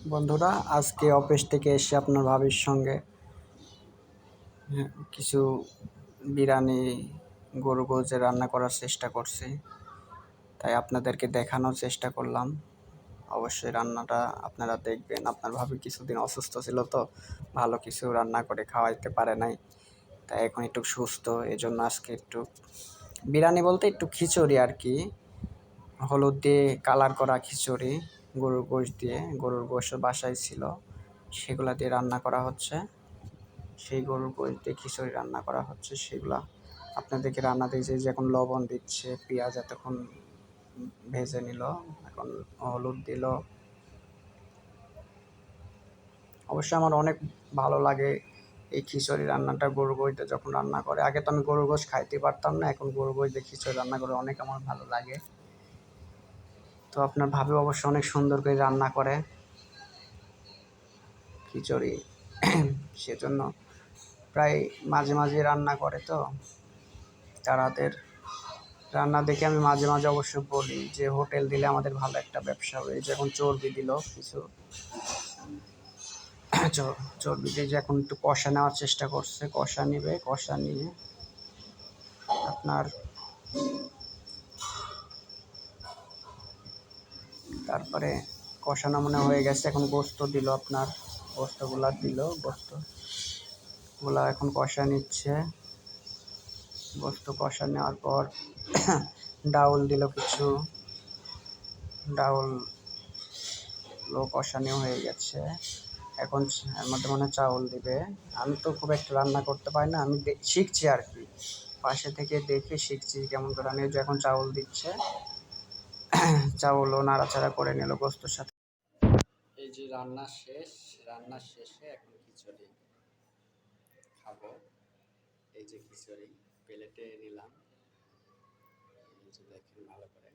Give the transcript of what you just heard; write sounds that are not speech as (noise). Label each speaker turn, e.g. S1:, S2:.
S1: বন্ধুরা আজকে অফিস থেকে এসে আপনার ভাবির সঙ্গে হ্যাঁ, কিছু বিরিয়ানি গরু গোজে রান্না করার চেষ্টা করছি। তাই আপনাদেরকে দেখানোর চেষ্টা করলাম। অবশ্যই রান্নাটা আপনারা দেখবেন। আপনার ভাবি কিছুদিন অসুস্থ ছিল তো ভালো কিছু রান্না করে খাওয়াইতে পারে নাই। তাই এখন একটু সুস্থ এজন্য আজকে একটু বিরিয়ানি বলতে একটু খিচুড়ি আর কি। হলুদ দিয়ে কালার করা খিচুড়ি। গরুর গোশ দিয়ে, গরুর গোশ বাসায় ছিল। সেগুলা দিয়ে রান্না করা হচ্ছে। সেই গরুর গোশ দিয়ে খিচুড়ি রান্না করা হচ্ছে। সেগুলা আপনাদেরকে রান্না দিয়েছে। যে এখন লবণ দিচ্ছে, পেঁয়াজ এতক্ষণ ভেজে নিল, এখন হলুদ দিল। অবশ্যই আমার অনেক ভালো লাগে এই খিচুড়ি রান্নাটা। গরু গোশতে যখন রান্না করে, আগে তো আমি গরুর গোশ খাইতে পারতাম না, এখন গরু গোশ দিয়ে খিচুড়ি রান্না করে অনেক আমার ভালো লাগে। তো আপনার ভাবি অবশ্য অনেক সুন্দর করে রান্না করে। খিচুড়ি, সেজন্য প্রায় মাঝে মাঝে রান্না করে তো। তার হাতের রান্না দেখে আমি মাঝে মাঝে অবশ্য বলি যে, হোটেল দিলে আমাদের ভালো একটা ব্যবসা হবে। এই যে এখন চর্বি দিল কিছু। চর্বি দিয়ে এখন একটু কষা নেওয়ার চেষ্টা করছে। কষা নিবে, কষা নিয়ে আপনার তারপরে কষানো মনে হয়ে গেছে, এখন গোস্ত দিল আপনার, গোস্তগুলা দিল গোস্তগুলা এখন কষা নিচ্ছে। গোস্ত কষা নেওয়ার পর (clears throat) ডাউল দিল কিছু। ডাউল লো কষানো হয়ে গেছে। এখন এর মধ্যে মনে হয় চাউল দিবে। আমি তো খুব একটা রান্না করতে পারি না, আমি শিখছি আর কি। পাশে থেকে দেখে শিখছি কেমন করে। আমি এখন চাউল দিচ্ছে চাউলও নাড়াচাড়া করে নিল গোস্তর সাথে। এই যে রান্না শেষ, রান্না শেষে এখন খিচুড়ি খাব। এই যে খিচুড়ি, প্লেটে নিলাম। এই যে দেখেন ভালো করে